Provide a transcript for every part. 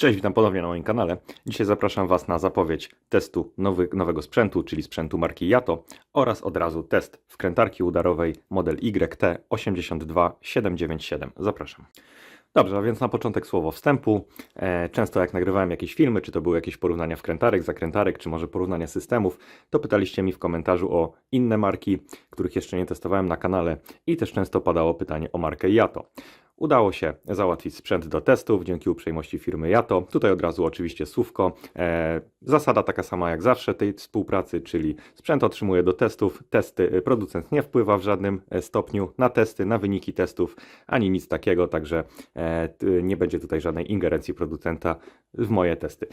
Cześć, witam ponownie na moim kanale. Dzisiaj zapraszam Was na zapowiedź testu nowy, nowego sprzętu, czyli sprzętu marki Yato oraz od razu test wkrętarki udarowej model YT82797. Zapraszam. Dobrze, a więc na początek słowo wstępu. E, Często jak nagrywałem jakieś filmy, czy to były jakieś porównania wkrętarek, zakrętarek, czy może porównania systemów, to pytaliście mi w komentarzu o inne marki, których jeszcze nie testowałem na kanale i też często padało pytanie o markę Yato. Udało się załatwić sprzęt do testów dzięki uprzejmości firmy Yato. Tutaj od razu oczywiście słówko. E, zasada taka sama jak zawsze tej współpracy, czyli sprzęt otrzymuje do testów, testy e, producent nie wpływa w żadnym e, stopniu na testy, na wyniki testów, ani nic takiego, także e, nie będzie tutaj żadnej ingerencji producenta w moje testy.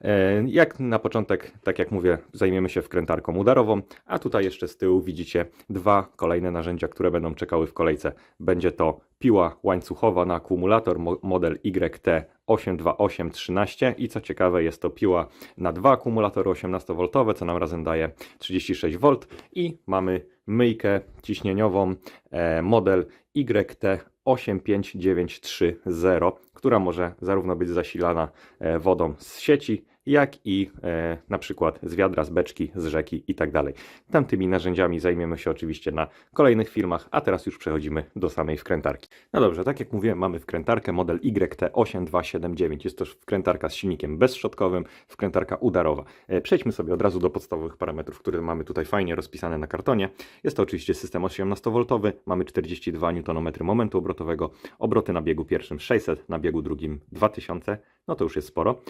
E, jak na początek, tak jak mówię, zajmiemy się wkrętarką udarową, a tutaj jeszcze z tyłu widzicie dwa kolejne narzędzia, które będą czekały w kolejce. Będzie to piła łańcuchowa na akumulator mo- model YT82813 i co ciekawe jest to piła na dwa akumulatory 18V, co nam razem daje 36V i mamy myjkę ciśnieniową e, model YT85930, która może zarówno być zasilana e, wodą z sieci, jak i e, na przykład z wiadra, z beczki, z rzeki i tak dalej. Tamtymi narzędziami zajmiemy się oczywiście na kolejnych filmach, a teraz już przechodzimy do samej wkrętarki. No dobrze, tak jak mówiłem, mamy wkrętarkę model YT8279. Jest to wkrętarka z silnikiem bezszczodkowym, wkrętarka udarowa. E, przejdźmy sobie od razu do podstawowych parametrów, które mamy tutaj fajnie rozpisane na kartonie. Jest to oczywiście system 18V, mamy 42 Nm momentu obrotowego, obroty na biegu pierwszym 600, na biegu drugim 2000, no to już jest sporo.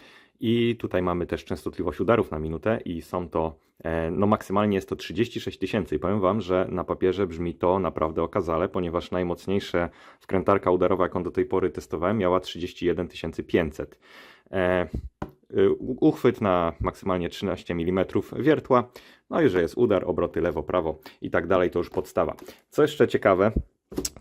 I tutaj mamy też częstotliwość udarów na minutę i są to, e, no maksymalnie jest to 36 tysięcy. I powiem Wam, że na papierze brzmi to naprawdę okazale, ponieważ najmocniejsza wkrętarka udarowa, jaką do tej pory testowałem, miała 31 500. E, y, uchwyt na maksymalnie 13 mm wiertła, no i że jest udar, obroty lewo, prawo i tak dalej, to już podstawa. Co jeszcze ciekawe,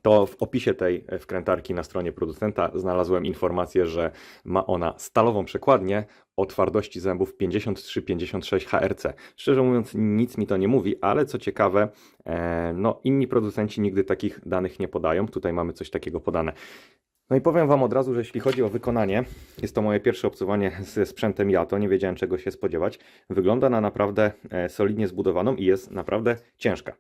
to w opisie tej e, wkrętarki na stronie producenta znalazłem informację, że ma ona stalową przekładnię o twardości zębów 53-56 HRC. Szczerze mówiąc, nic mi to nie mówi, ale co ciekawe, e, no inni producenci nigdy takich danych nie podają. Tutaj mamy coś takiego podane. No i powiem Wam od razu, że jeśli chodzi o wykonanie, jest to moje pierwsze obcowanie ze sprzętem Yato, nie wiedziałem czego się spodziewać. Wygląda na naprawdę e, solidnie zbudowaną i jest naprawdę ciężka.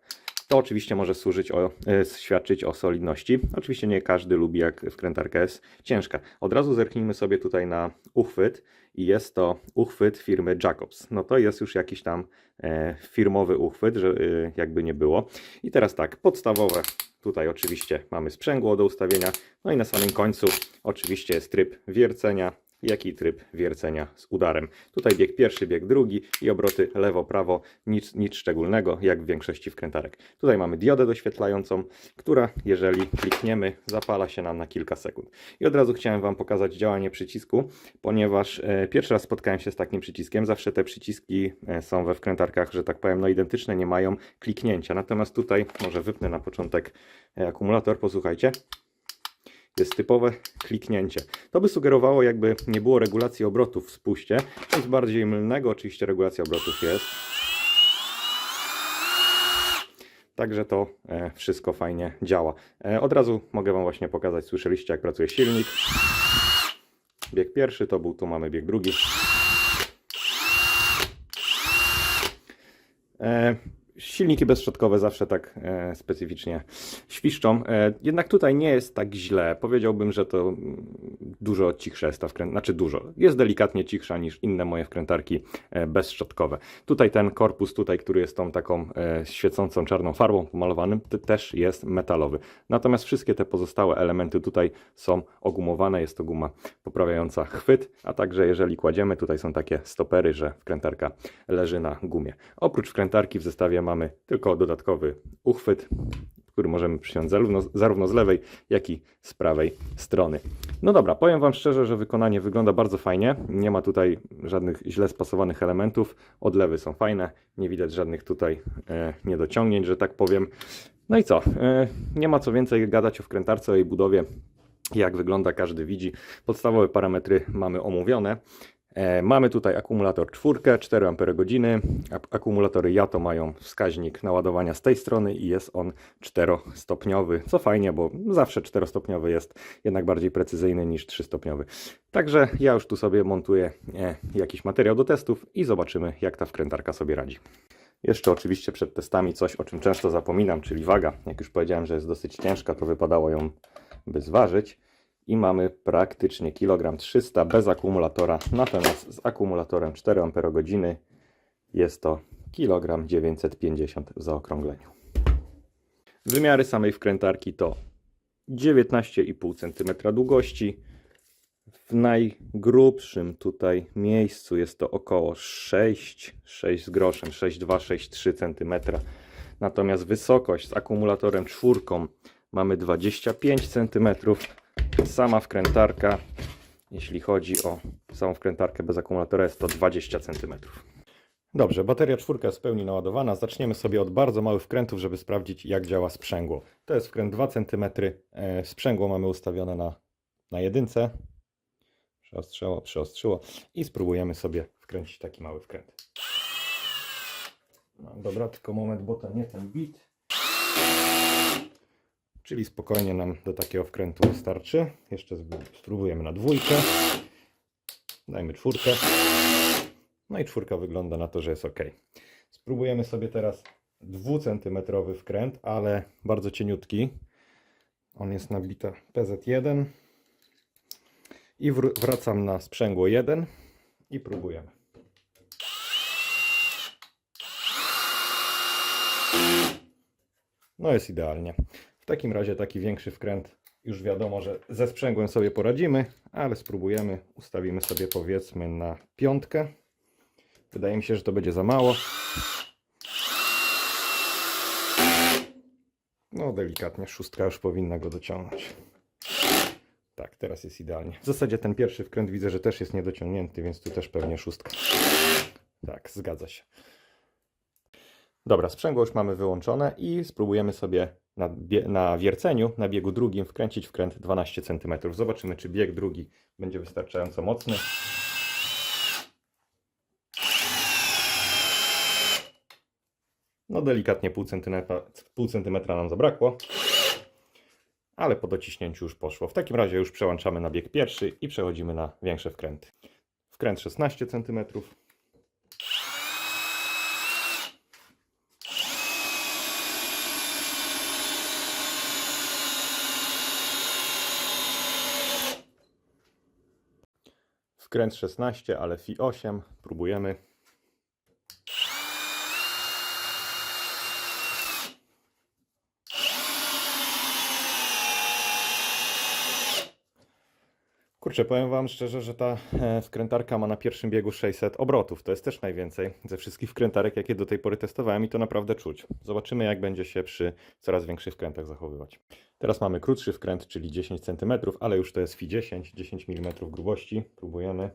To oczywiście może służyć o, e, świadczyć o solidności. Oczywiście nie każdy lubi, jak wkrętarka jest ciężka. Od razu zerknijmy sobie tutaj na uchwyt i jest to uchwyt firmy Jacobs. No to jest już jakiś tam e, firmowy uchwyt, że e, jakby nie było. I teraz tak, podstawowe tutaj oczywiście mamy sprzęgło do ustawienia. No i na samym końcu oczywiście jest tryb wiercenia, jak i tryb wiercenia z udarem. Tutaj bieg pierwszy, bieg drugi i obroty lewo, prawo, nic, nic szczególnego, jak w większości wkrętarek. Tutaj mamy diodę doświetlającą, która jeżeli klikniemy, zapala się nam na kilka sekund. I od razu chciałem Wam pokazać działanie przycisku, ponieważ e, pierwszy raz spotkałem się z takim przyciskiem. Zawsze te przyciski e, są we wkrętarkach, że tak powiem, no identyczne, nie mają kliknięcia. Natomiast tutaj, może wypnę na początek e, akumulator, posłuchajcie jest typowe kliknięcie. To by sugerowało, jakby nie było regulacji obrotów w spuście. Coś bardziej mylnego, oczywiście regulacja obrotów jest. Także to e, wszystko fajnie działa. E, od razu mogę Wam właśnie pokazać, słyszeliście jak pracuje silnik. Bieg pierwszy to był, tu mamy bieg drugi. Silniki bezszczotkowe zawsze tak e, specyficznie świszczą. E, jednak tutaj nie jest tak źle. Powiedziałbym, że to mm, dużo cichsza jest ta wkręt... Znaczy dużo. Jest delikatnie cichsza niż inne moje wkrętarki e, bezszczotkowe. Tutaj ten korpus tutaj, który jest tą taką e, świecącą czarną farbą pomalowanym, też jest metalowy. Natomiast wszystkie te pozostałe elementy tutaj są ogumowane. Jest to guma poprawiająca chwyt, a także jeżeli kładziemy, tutaj są takie stopery, że wkrętarka leży na gumie. Oprócz wkrętarki w zestawie mamy tylko dodatkowy uchwyt, który możemy przyciąć zarówno, zarówno z lewej, jak i z prawej strony. No dobra, powiem Wam szczerze, że wykonanie wygląda bardzo fajnie. Nie ma tutaj żadnych źle spasowanych elementów. Odlewy są fajne, nie widać żadnych tutaj e, niedociągnięć, że tak powiem. No i co? E, nie ma co więcej gadać o wkrętarce, o jej budowie. Jak wygląda, każdy widzi. Podstawowe parametry mamy omówione. E, mamy tutaj akumulator czwórkę, 4 Ah. Ak- Akumulatory Yato mają wskaźnik naładowania z tej strony i jest on czterostopniowy, co fajnie, bo zawsze czterostopniowy jest jednak bardziej precyzyjny niż trzystopniowy. Także ja już tu sobie montuję e, jakiś materiał do testów i zobaczymy, jak ta wkrętarka sobie radzi. Jeszcze oczywiście przed testami coś, o czym często zapominam, czyli waga. Jak już powiedziałem, że jest dosyć ciężka, to wypadało ją by zważyć. I mamy praktycznie kilogram 300 bez akumulatora, natomiast z akumulatorem 4 Ah jest to kilogram 950 w zaokrągleniu. Wymiary samej wkrętarki to 19,5 cm długości. W najgrubszym tutaj miejscu jest to około 6, 6 z groszem, 6,2-6,3 cm. Natomiast wysokość z akumulatorem czwórką mamy 25 cm. Sama wkrętarka, jeśli chodzi o samą wkrętarkę bez akumulatora, jest to 20 cm. Dobrze, bateria czwórka jest w pełni naładowana. Zaczniemy sobie od bardzo małych wkrętów, żeby sprawdzić, jak działa sprzęgło. To jest wkręt 2 cm. E, Sprzęgło mamy ustawione na, na jedynce. Przeostrzyło, przeostrzyło. I spróbujemy sobie wkręcić taki mały wkręt. No, dobra, tylko moment, bo to nie ten bit. Czyli spokojnie nam do takiego wkrętu wystarczy. Jeszcze spróbujemy na dwójkę. Dajmy czwórkę. No i czwórka wygląda na to, że jest ok. Spróbujemy sobie teraz dwucentymetrowy wkręt, ale bardzo cieniutki. On jest na bita PZ1. I wr- wracam na sprzęgło 1 i próbujemy. No jest idealnie. Takim razie taki większy wkręt już wiadomo, że ze sprzęgłem sobie poradzimy, ale spróbujemy. Ustawimy sobie powiedzmy na piątkę. Wydaje mi się, że to będzie za mało. No delikatnie, szóstka już powinna go dociągnąć. Tak, teraz jest idealnie. W zasadzie ten pierwszy wkręt widzę, że też jest niedociągnięty, więc tu też pewnie szóstka. Tak, zgadza się. Dobra, sprzęgło już mamy wyłączone i spróbujemy sobie na, na wierceniu, na biegu drugim wkręcić wkręt 12 cm. Zobaczymy, czy bieg drugi będzie wystarczająco mocny. No delikatnie pół centymetra, pół centymetra nam zabrakło, ale po dociśnięciu już poszło. W takim razie już przełączamy na bieg pierwszy i przechodzimy na większe wkręty. Wkręt 16 cm. Wkręt 16, ale FI 8. Próbujemy. Kurczę, powiem Wam szczerze, że ta e, wkrętarka ma na pierwszym biegu 600 obrotów. To jest też najwięcej ze wszystkich wkrętarek, jakie do tej pory testowałem i to naprawdę czuć. Zobaczymy, jak będzie się przy coraz większych wkrętach zachowywać. Teraz mamy krótszy wkręt, czyli 10 cm, ale już to jest FI 10, 10 mm grubości. Próbujemy.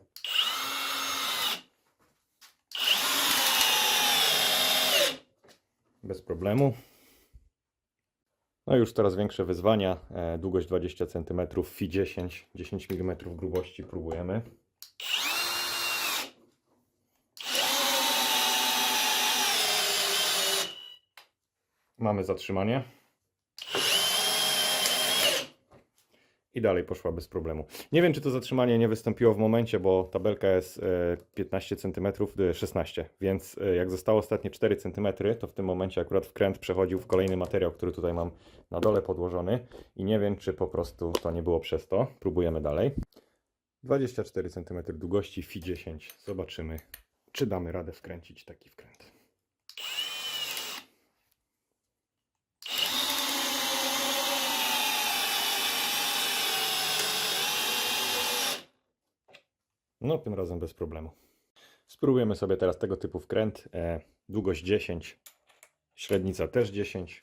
Bez problemu. No już coraz większe wyzwania. E, długość 20 cm, FI 10, 10 mm grubości. Próbujemy. Mamy zatrzymanie. I dalej poszła bez problemu. Nie wiem, czy to zatrzymanie nie wystąpiło w momencie, bo tabelka jest e, 15 cm, e, 16, więc e, jak zostało ostatnie 4 cm, to w tym momencie akurat wkręt przechodził w kolejny materiał, który tutaj mam na dole podłożony i nie wiem, czy po prostu to nie było przez to. Próbujemy dalej. 24 cm długości, FI 10. Zobaczymy, czy damy radę wkręcić taki wkręt. No, tym razem bez problemu. Spróbujemy sobie teraz tego typu wkręt. E, długość 10, średnica też 10.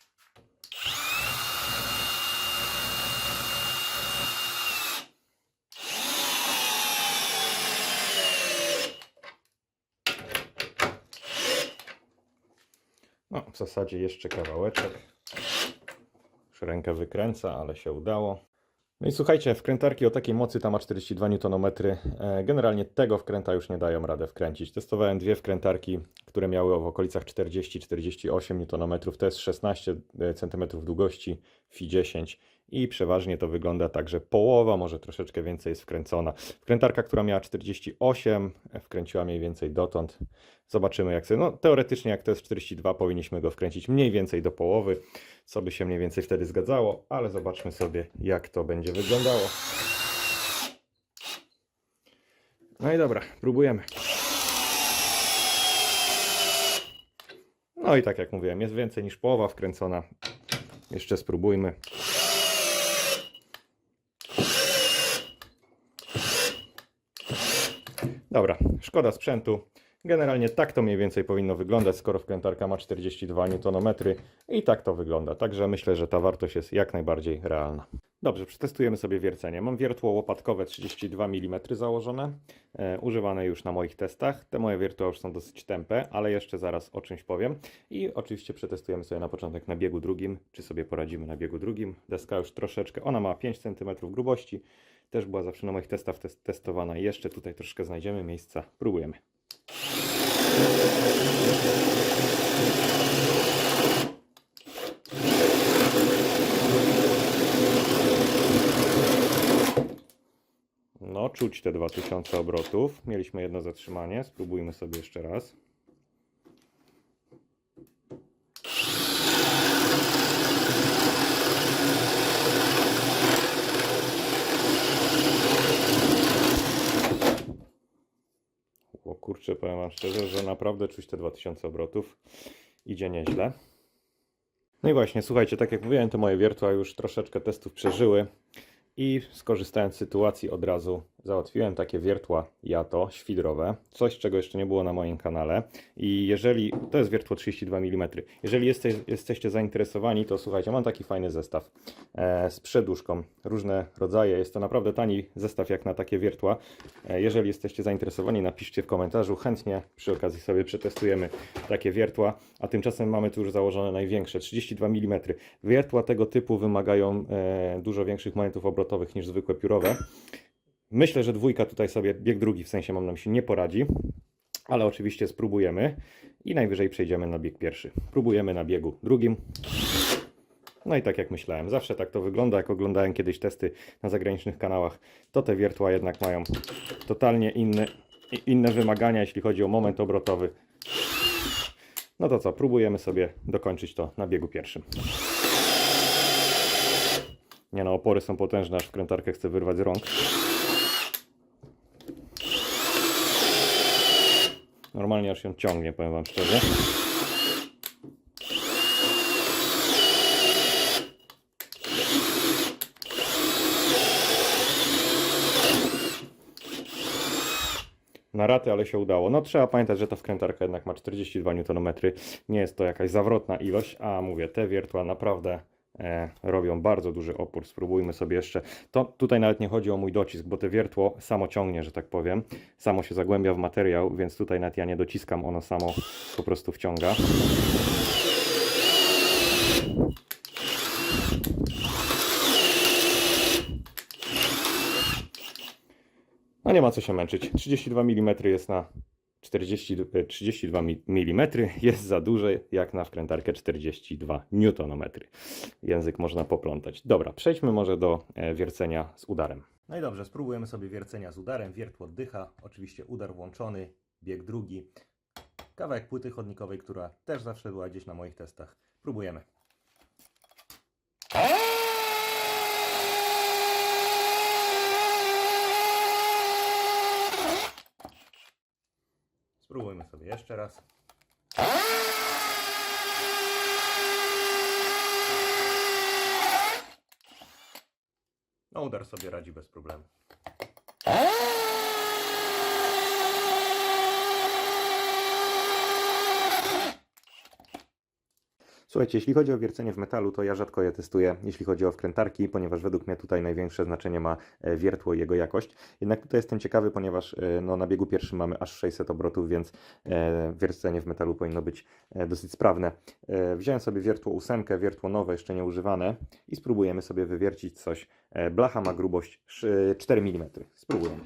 No, w zasadzie jeszcze kawałeczek. Już rękę wykręca, ale się udało. No i słuchajcie, wkrętarki o takiej mocy tam ma 42 Nm. E, Generalnie tego wkręta już nie dają radę wkręcić. Testowałem dwie wkrętarki, które miały w okolicach 40-48 Nm. To jest 16 cm długości, Fi 10 i przeważnie to wygląda tak, że połowa, może troszeczkę więcej jest wkręcona. Wkrętarka, która miała 48, e, wkręciła mniej więcej dotąd. Zobaczymy jak sobie, no teoretycznie jak to jest 42, powinniśmy go wkręcić mniej więcej do połowy, co by się mniej więcej wtedy zgadzało, ale zobaczmy sobie jak to będzie wyglądało. No i dobra, próbujemy. No i tak jak mówiłem, jest więcej niż połowa wkręcona. Jeszcze spróbujmy. Dobra, szkoda sprzętu. Generalnie tak to mniej więcej powinno wyglądać, skoro wkrętarka ma 42 Nm i tak to wygląda. Także myślę, że ta wartość jest jak najbardziej realna. Dobrze, przetestujemy sobie wiercenie. Mam wiertło łopatkowe 32 mm założone, e, używane już na moich testach. Te moje wiertła już są dosyć tępe, ale jeszcze zaraz o czymś powiem. I oczywiście przetestujemy sobie na początek na biegu drugim, czy sobie poradzimy na biegu drugim. Deska już troszeczkę, ona ma 5 cm grubości, też była zawsze na moich testach tes- testowana. Jeszcze tutaj troszkę znajdziemy miejsca, próbujemy. No, czuć te 2000 obrotów. Mieliśmy jedno zatrzymanie. Spróbujmy sobie jeszcze raz. O kurczę, powiem Wam szczerze, że naprawdę czuć te 2000 obrotów. Idzie nieźle. No i właśnie, słuchajcie, tak jak mówiłem, te moje wiertła już troszeczkę testów przeżyły i skorzystając z sytuacji od razu załatwiłem takie wiertła Jato świdrowe, coś czego jeszcze nie było na moim kanale. I jeżeli, to jest wiertło 32 mm, jeżeli jeste, jesteście zainteresowani, to słuchajcie, mam taki fajny zestaw e, z przeduszką, różne rodzaje, jest to naprawdę tani zestaw jak na takie wiertła, e, jeżeli jesteście zainteresowani, napiszcie w komentarzu, chętnie przy okazji sobie przetestujemy takie wiertła, a tymczasem mamy tu już założone największe, 32 mm. Wiertła tego typu wymagają e, dużo większych momentów obrotowych niż zwykłe piórowe. Myślę, że dwójka tutaj sobie, bieg drugi w sensie mam na myśli, nie poradzi, ale oczywiście spróbujemy i najwyżej przejdziemy na bieg pierwszy. Próbujemy na biegu drugim. No i tak jak myślałem, zawsze tak to wygląda, jak oglądałem kiedyś testy na zagranicznych kanałach, to te wiertła jednak mają totalnie inne, inne wymagania, jeśli chodzi o moment obrotowy. No to co, próbujemy sobie dokończyć to na biegu pierwszym. Nie no, opory są potężne, aż wkrętarkę chcę wyrwać z rąk. Normalnie aż ją ciągnie, powiem Wam szczerze. Na raty, ale się udało. No trzeba pamiętać, że ta wkrętarka jednak ma 42 Nm. Nie jest to jakaś zawrotna ilość, a mówię, te wiertła naprawdę robią bardzo duży opór. Spróbujmy sobie jeszcze. To tutaj nawet nie chodzi o mój docisk, bo te wiertło samo ciągnie, że tak powiem. Samo się zagłębia w materiał, więc tutaj nawet ja nie dociskam, ono samo po prostu wciąga. No nie ma co się męczyć. 32 mm jest na 40, e, 32 mm jest za duże jak na wkrętarkę 42 Nm. Język można poplątać. Dobra, przejdźmy może do e, wiercenia z udarem. No i dobrze, spróbujemy sobie wiercenia z udarem. Wiertło oddycha, oczywiście udar włączony, bieg drugi. Kawałek płyty chodnikowej, która też zawsze była gdzieś na moich testach. Próbujemy. Spróbujmy sobie jeszcze raz. No udar sobie radzi bez problemu. Słuchajcie, jeśli chodzi o wiercenie w metalu, to ja rzadko je testuję, jeśli chodzi o wkrętarki, ponieważ według mnie tutaj największe znaczenie ma e, wiertło i jego jakość. Jednak tutaj jestem ciekawy, ponieważ e, no, na biegu pierwszym mamy aż 600 obrotów, więc e, wiercenie w metalu powinno być dosyć sprawne. Wziąłem sobie wiertło ósemkę, wiertło nowe, jeszcze nie używane i spróbujemy sobie wywiercić coś. Blacha ma grubość sz- 4 mm. Spróbujemy.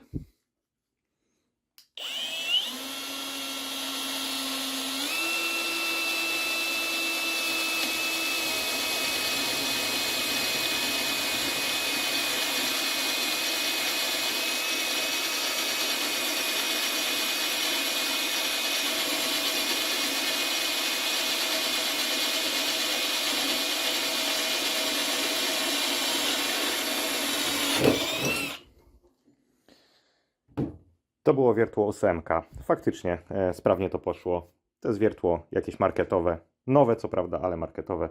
To było wiertło ósemka. Faktycznie e, sprawnie to poszło. To jest wiertło jakieś marketowe. Nowe co prawda, ale marketowe.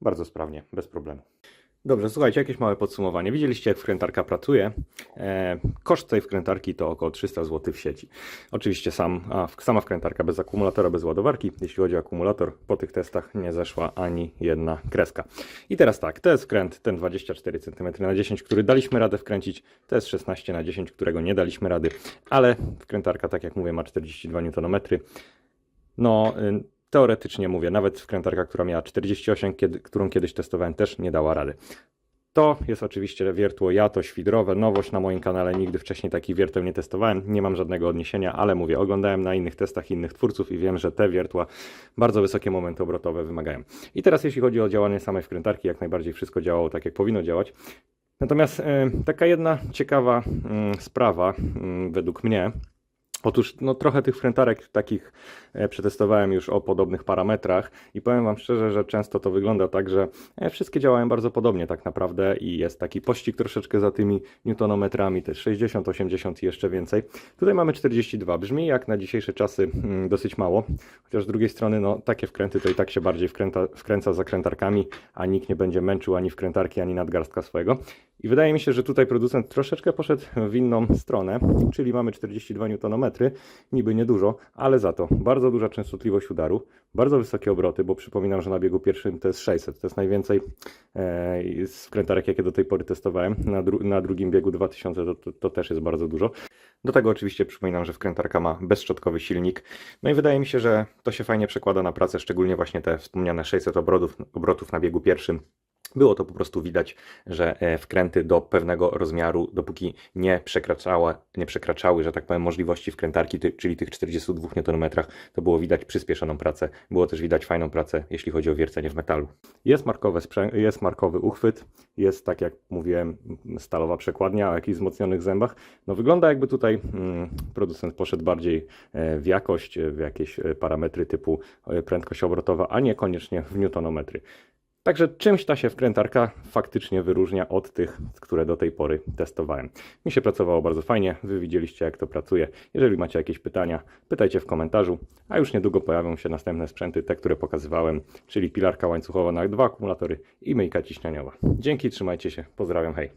Bardzo sprawnie, bez problemu. Dobrze, słuchajcie, jakieś małe podsumowanie. Widzieliście, jak wkrętarka pracuje. E, koszt tej wkrętarki to około 300 zł w sieci. Oczywiście sam, a, sama wkrętarka bez akumulatora, bez ładowarki. Jeśli chodzi o akumulator, po tych testach nie zeszła ani jedna kreska. I teraz tak, to jest wkręt ten 24 cm na 10, który daliśmy radę wkręcić. To jest 16 na 10, którego nie daliśmy rady, ale wkrętarka, tak jak mówię, ma 42 Nm. No, y, teoretycznie mówię, nawet wkrętarka, która miała 48, kiedy, którą kiedyś testowałem, też nie dała rady. To jest oczywiście wiertło Jato świdrowe, nowość na moim kanale, nigdy wcześniej takich wierteł nie testowałem, nie mam żadnego odniesienia, ale mówię, oglądałem na innych testach innych twórców i wiem, że te wiertła bardzo wysokie momenty obrotowe wymagają. I teraz jeśli chodzi o działanie samej wkrętarki, jak najbardziej wszystko działało tak, jak powinno działać. Natomiast e, taka jedna ciekawa mm, sprawa mm, według mnie, Otóż no, trochę tych wkrętarek takich e, przetestowałem już o podobnych parametrach i powiem Wam szczerze, że często to wygląda tak, że e, wszystkie działają bardzo podobnie tak naprawdę i jest taki pościg troszeczkę za tymi newtonometrami, też 60, 80 i jeszcze więcej. Tutaj mamy 42, brzmi jak na dzisiejsze czasy mm, dosyć mało, chociaż z drugiej strony no, takie wkręty to i tak się bardziej wkręta, wkręca zakrętarkami, a nikt nie będzie męczył ani wkrętarki, ani nadgarstka swojego. I wydaje mi się, że tutaj producent troszeczkę poszedł w inną stronę, czyli mamy 42 Nm, niby niedużo, ale za to bardzo duża częstotliwość udaru, bardzo wysokie obroty, bo przypominam, że na biegu pierwszym to jest 600, to jest najwięcej e, z wkrętarek, jakie do tej pory testowałem. Na, dru na drugim biegu 2000 to, to, to też jest bardzo dużo. Do tego oczywiście przypominam, że wkrętarka ma bezszczotkowy silnik. No i wydaje mi się, że to się fajnie przekłada na pracę, szczególnie właśnie te wspomniane 600 obrotów, obrotów na biegu pierwszym. Było to po prostu widać, że e, wkręty do pewnego rozmiaru, dopóki nie przekraczały, nie przekraczały, że tak powiem, możliwości wkrętarki, czyli tych 42 Nm, to było widać przyspieszoną pracę. Było też widać fajną pracę, jeśli chodzi o wiercenie w metalu. Jest, markowe jest markowy uchwyt, jest, tak jak mówiłem, stalowa przekładnia o jakichś wzmocnionych zębach. No wygląda jakby tutaj mm, producent poszedł bardziej e, w jakość, e, w jakieś parametry typu prędkość obrotowa, a niekoniecznie w newtonometry. Także czymś ta się wkrętarka faktycznie wyróżnia od tych, które do tej pory testowałem. Mi się pracowało bardzo fajnie, wy widzieliście jak to pracuje. Jeżeli macie jakieś pytania, pytajcie w komentarzu, a już niedługo pojawią się następne sprzęty, te, które pokazywałem, czyli pilarka łańcuchowa na dwa akumulatory i myjka ciśnieniowa. Dzięki, trzymajcie się, pozdrawiam, hej.